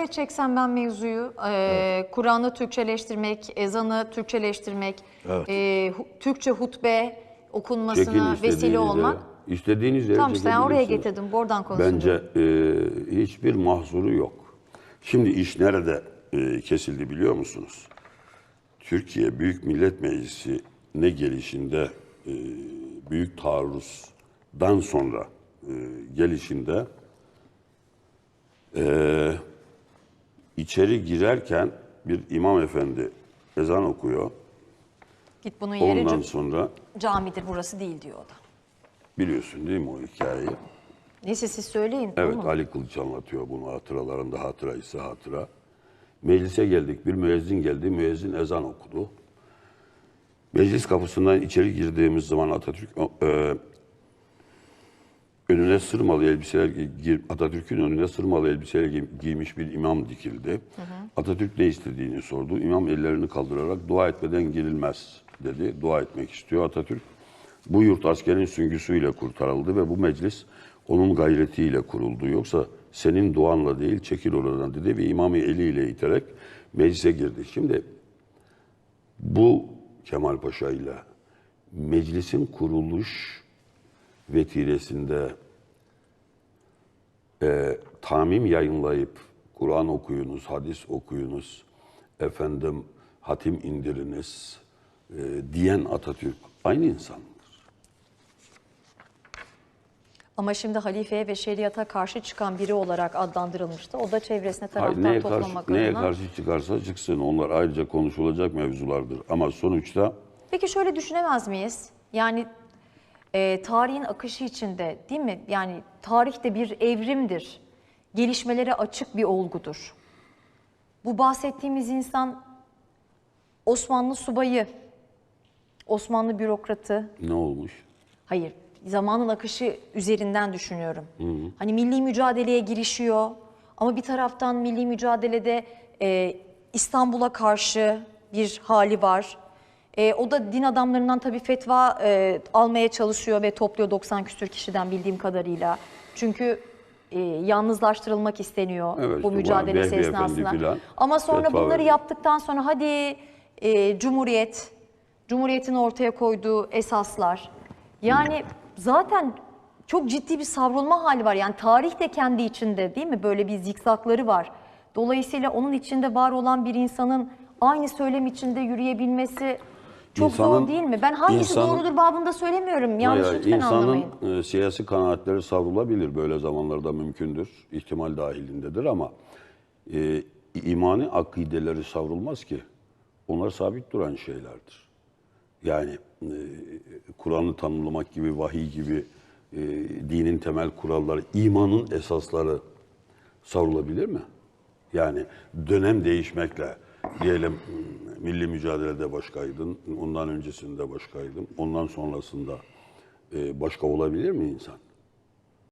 Şuraya çeksem ben mevzuyu, e, Kur'an'ı Türkçeleştirmek, ezanı Türkçeleştirmek, Evet. e, Türkçe hutbe okunmasına vesile yere. olmak. İstediğiniz yere Tamam işte oraya getirdim, oradan konuşalım. Bence e, hiçbir mahzuru yok. Şimdi iş nerede e, kesildi biliyor musunuz? Türkiye Büyük Millet Meclisi ne gelişinde e, büyük taarruzdan sonra e, gelişinde e, içeri girerken bir imam efendi ezan okuyor. Git bunun yeri Ondan sonra camidir burası değil diyor o da. biliyorsun değil mi o hikayeyi? Neyse siz söyleyin. Evet? Ali Kılıç anlatıyor bunu hatıralarında hatıra ise hatıra. Meclise geldik bir müezzin geldi müezzin ezan okudu. Meclis kapısından içeri girdiğimiz zaman Atatürk e, önüne sırmalı elbiseler gi- Atatürk'ün önüne sırmalı elbiseler giy- giymiş bir imam dikildi. Atatürk ne istediğini sordu. İmam ellerini kaldırarak dua etmeden girilmez dedi. Dua etmek istiyor Atatürk. Bu yurt askerin süngüsüyle kurtarıldı ve bu meclis onun gayretiyle kuruldu. Yoksa senin duanla değil çekil oradan dedi ve imamı eliyle iterek meclise girdi. Şimdi bu Kemal Paşa ile meclisin kuruluş vetiresinde e, tamim yayınlayıp Kur'an okuyunuz, hadis okuyunuz, efendim hatim indiriniz e, diyen Atatürk aynı insandır. Ama şimdi halifeye ve şeriata karşı çıkan biri olarak adlandırılmıştı. O da çevresine Hayır, taraftar neye karşı, toplamak neye adına. karşı çıkarsa çıksın onlar ayrıca konuşulacak mevzulardır. Ama sonuçta Peki şöyle düşünemez miyiz? Yani e, tarihin akışı içinde değil mi? Yani tarih de bir evrimdir. Gelişmelere açık bir olgudur. Bu bahsettiğimiz insan Osmanlı subayı, Osmanlı bürokratı, ne olmuş? Hayır, zamanın akışı üzerinden düşünüyorum. Hani milli mücadeleye girişiyor ama bir taraftan milli mücadelede e, İstanbul'a karşı bir hali var. E, o da din adamlarından tabii fetva e, almaya çalışıyor ve topluyor 90 küsür kişiden bildiğim kadarıyla. Çünkü e, yalnızlaştırılmak isteniyor Evet, bu işte mücadele Vehbi Efendi esnasında. filan Ama sonra fetva bunları veriyor. yaptıktan sonra hadi e, Cumhuriyet, Cumhuriyet'in ortaya koyduğu esaslar. Yani zaten çok ciddi bir savrulma hali var. Yani tarih de kendi içinde değil mi? Böyle bir zikzakları var. Dolayısıyla onun içinde var olan bir insanın aynı söylem içinde yürüyebilmesi çok İnsanın- zor değil mi? Ben hangisi insanın- doğrudur babında söylemiyorum. Yanlış Hayır, lütfen anlamayın. insanın e, siyasi kanaatleri savrulabilir. Böyle zamanlarda mümkündür. ihtimal dahilindedir ama e, imani akideleri savrulmaz ki. Onlar sabit duran şeylerdir. Yani e, Kur'an'ı tanımlamak gibi, vahiy gibi e, dinin temel kuralları, imanın esasları savrulabilir mi? Yani dönem değişmekle diyelim milli mücadelede başkaydın, ondan öncesinde başkaydın, ondan sonrasında e, başka olabilir mi insan?